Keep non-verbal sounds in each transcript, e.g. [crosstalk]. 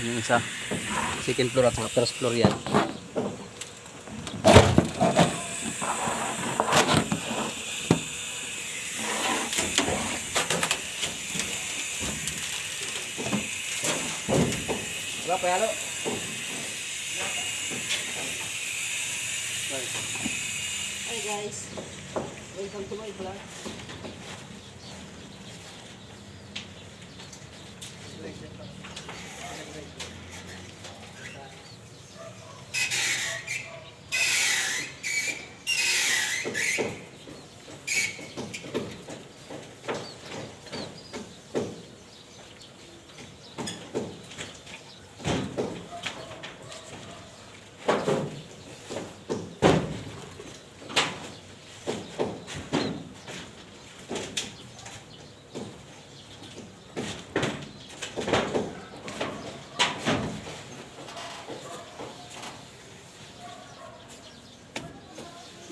Yung isa. Second floor at saka first floor yan. Diba, payalo? Hi guys, welcome to my vlog.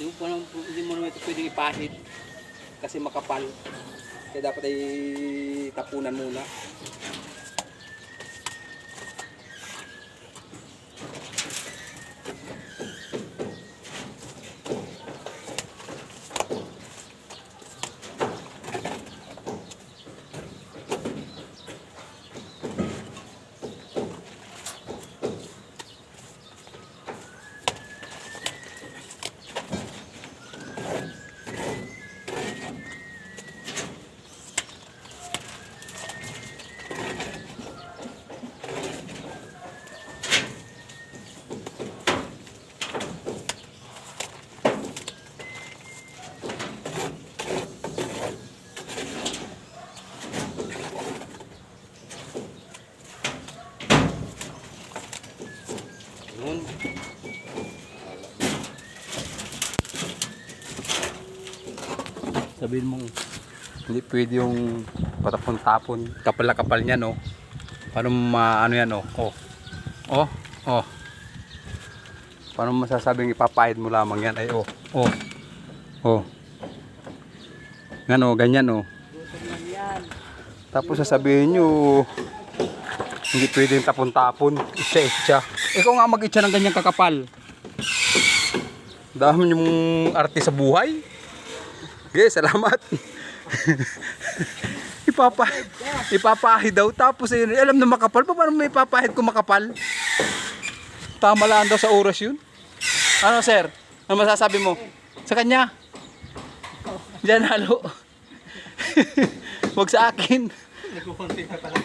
Hindi mo, pa naman- hindi mo naman ito pwedeng ipahid kasi makapal. Kaya dapat ay tapunan muna. Sabihin mong hindi pwede yung patapon-tapon. Kapal na kapal niya, no? Paano maano yan, oh? Oh. Oh. Oh. Paano masasabing ipapahid mo lamang yan? Ay, oh. Oh. Oh. Yan, oh. Ganyan, oh. Tapos sasabihin nyo, hindi pwedeng tapon-tapon, itsa-itsa. Ikaw nga mag-itsa ng ganyang kakapal. Dami yung arte sa buhay. Okay, salamat. ipapahid, ipapahid daw. Tapos ayun, alam na makapal pa, paano may ipapahid kung makapal? Tama lang daw sa oras yun. Ano sir? Ano masasabi mo? Sa kanya? Diyan halo. [laughs] Huwag sa akin. Nagkukunti ka pala.